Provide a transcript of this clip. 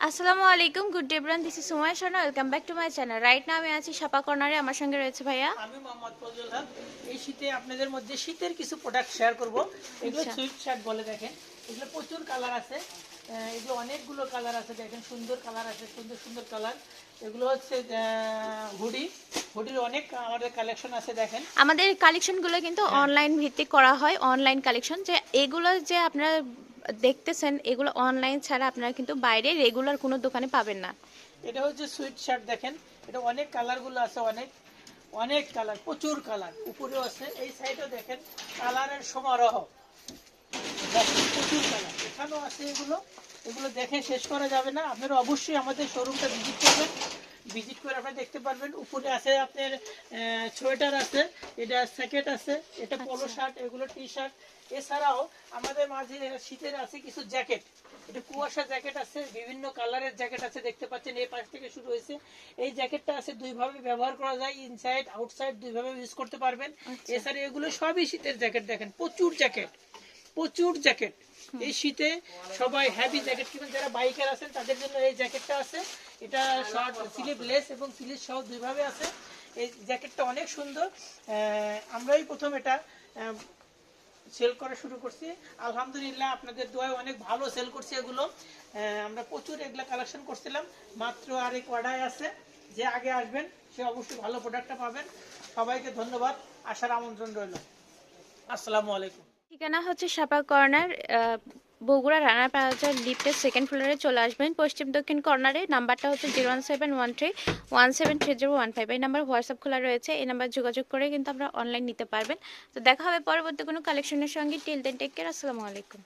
আসসালামু আলাইকুম good day bran this is Sumai Sharma welcome back to my channel right now আমি আছি সাপা কর্নারে আমার সঙ্গে রয়েছে ভাইয়া। আমি মোহাম্মদ ফজল হক। এই শীতে আপনাদের মধ্যে শীতের কিছু প্রোডাক্ট শেয়ার করব। এগুলো আচ্ছা। সুইট শার্ট বলে দেখেন। এগুলো প্রচুর কালার আছে। এগুলো অনেকগুলো কালার আছে দেখেন সুন্দর কালার আছে সুন্দর সুন্দর কালার এগুলো হচ্ছে হুডি হুডির অনেক আমাদের কালেকশন আছে দেখেন। আমাদের কালেকশনগুলো কিন্তু অনলাইন ভিত্তিক করা হয় অনলাইন কালেকশন যে এগুলো যে আপনারা দেখতেছেন, এগুলো অনলাইন ছাড়া আপনারা কিন্তু বাইরে রেগুলার কোনো দোকানে পাবেন না। এটা হচ্ছে সুইট শার্ট দেখেন, এটা অনেক কালারগুলো আছে অনেক অনেক কালার প্রচুর কালার উপরেও আছে, এই সাইডেও দেখেন কালারের সমারোহ। প্রচুর কালার এখানেও আছে এগুলো এগুলো দেখে শেষ করা যাবে না, আপনারা অবশ্যই আমাদের শোরুমটা ভিজিট করবেন। ভিজিট করে আপনারা দেখতে পারবেন। উপরে আছে আপনার সোয়েটার আছে এটা স্যাকেট আছে এটা পলো শার্ট এগুলো টি শার্ট এছাড়াও আমাদের মাঝে শীতের আছে কিছু জ্যাকেট। এটা কুয়াশা জ্যাকেট আছে বিভিন্ন কালারের জ্যাকেট আছে দেখতে পাচ্ছেন এই পাশ থেকে শুরু হয়েছে। এই জ্যাকেটটা আছে দুইভাবে ব্যবহার করা যায় ইনসাইড আউটসাইড দুইভাবে ইউজ করতে পারবেন। এছাড়া এগুলো সবই শীতের জ্যাকেট দেখেন প্রচুর জ্যাকেট প্রচুর জ্যাকেট। এই শীতে সবাই হ্যাভি জ্যাকেট কিনবেন যারা বাইকার আছেন, তাদের জন্য এই জ্যাকেটটা আছে। এটা শর্ট স্লিভ লেস এবং স্লিভ সহ দুইভাবে আছে। এই জ্যাকেটটা অনেক সুন্দর। আমরাই প্রথম এটা সেল করা শুরু করছি। আলহামদুলিল্লাহ আপনাদের দোয়ায় অনেক ভালো সেল করছি এগুলো। আমরা প্রচুর এগুলা কালেকশন করছিলাম। মাত্র আরেক অর্ডার আছে। যে আগে আসবেন, সে অবশ্যই ভালো প্রোডাক্টটা পাবেন। সবাইকে ধন্যবাদ। আসার আমন্ত্রণ রইল। আসসালামু আলাইকুম। ঠিকানা হচ্ছে সাপা কর্নার বগুড়া রানা প্লাজার লিফটের সেকেন্ড ফ্লোরে চলে আসবেন। পশ্চিম দক্ষিণ কর্নারে নাম্বারটা হচ্ছে zero one seven one three one seven three zero one five. এই নাম্বার হোয়াটসঅ্যাপ খোলা রয়েছে, এই নাম্বার যোগাযোগ করে কিন্তু আমরা অনলাইন নিতে পারবেন। তো দেখা হবে পরবর্তী কোনো কালেকশনের সঙ্গে। টিল দেন টেক কেয়ার আসসালামু আলাইকুম।